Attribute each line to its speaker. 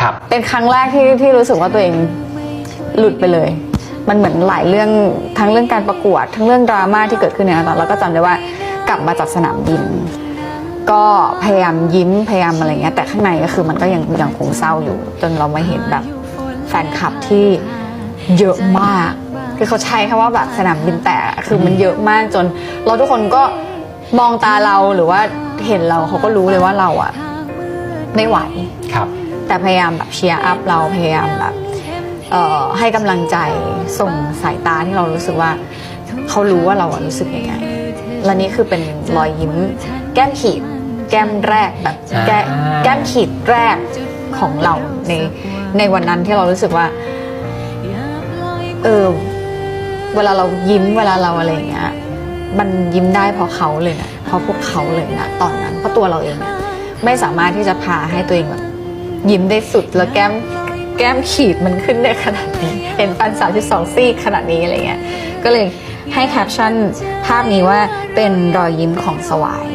Speaker 1: ครับ
Speaker 2: เป็นครั้งแรกที่ที่รู้สึกว่าตัวเองหลุดไปเลย มันเหมือนหลายเรื่องทั้งเรื่องการประกวด ทั้งเรื่องดราม่าที่เกิดขึ้นในตอนแล้วก็จำได้ว่ากลับมาจากสนามบิน ก็พยายามยิ้มพยายามอะไรเงี้ยแต่ข้างในก็คือมันก็ยังยังคงเศร้าอยู่ จนเรามาเห็นแบบแฟนคลับที่เยอะมาก คือเขาใช้คำว่าแบบสนามบินแตกอะคือมันเยอะมากจน เราทุกคนก็มองตาเราหรือว่าเห็นเราเขาก็รู้เลยว่าเราอะไม่ไหว
Speaker 1: ครับ
Speaker 2: แต่พยายามแบบเชียร์อัพเราพยายามแบบเอ่อให้กำลังใจส่งสายตาที่เรารู้สึกว่าเขารู้ว่าเราอะรู้สึกยังไงและนี่คือเป็นรอยยิ้ม แก้มขีด แก้มแรกแบบแก้
Speaker 1: อ่า
Speaker 2: แก้มขีดแรกของเราในในวันนั้นที่เรารู้สึกว่าเออเวลาเรายิ้มเวลาเราอะไรอย่างเงี้ยมันยิ้มได้เพราะเขาเลยนะเพราะพวกเขาเลยนะตอนนั้นเพราะตัวเราเองเนี่ยไม่สามารถที่จะพาให้ตัวเองแบบ ยิ้มได้สุดแล้วแก้มแก้มขีดมันขึ้นได้ขนาดนี้ เห็นฟันสามจุดสองซี่ขนาดนี้อะไรเงี้ยก็เลยให้แคปชั่นภาพนี้ว่าเป็นรอยยิ้มของสวาย